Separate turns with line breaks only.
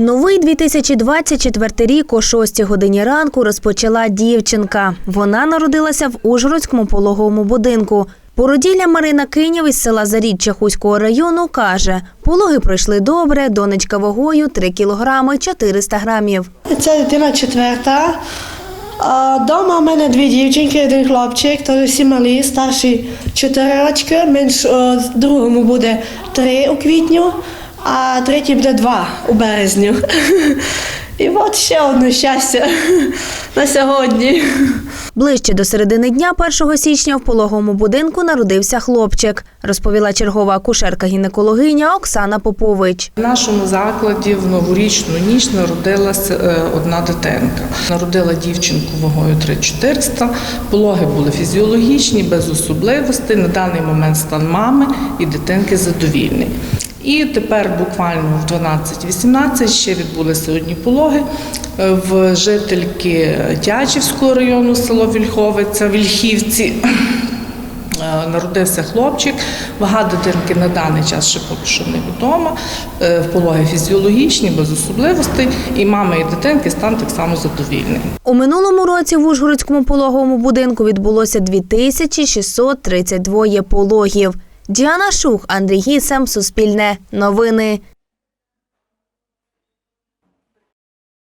Новий 2024 рік о 6 годині ранку розпочала дівчинка. Вона народилася в Ужгородському пологовому будинку. Породілля Марина Кинєв із села Заріччя Хуського району каже, пологи пройшли добре, донечка вагою 3 кілограми 400 грамів.
Це дитина четверта. А Дома у мене дві дівчинки, один хлопчик, теж всі малі, старші чотири рочки, менш другому буде три у квітню, а третій буде два у березню. І от ще одне щастя на сьогодні.
Ближче до середини дня 1 січня в пологовому будинку народився хлопчик, розповіла чергова акушерка-гінекологиня Оксана Попович.
В нашому закладі в новорічну ніч народилася е, одна дитинка. Народила дівчинку вагою 3400. Пологи були фізіологічні, без особливостей. На даний момент стан мами і дитинки задовільний. І тепер буквально в 12-18 ще відбулися одні пологи е, в жительки Тячівського району, село Вільховиця, Вільхівці. Е, Народився хлопчик, вага дитинки на даний час ще поки що невідома. Е, Пологи фізіологічні, без особливостей, і мами і дитинки стан так само задовільний.
У минулому році в Ужгородському пологовому будинку відбулося 2632 пологів. Діана Шух, Андрій Гісем, Суспільне, Новини.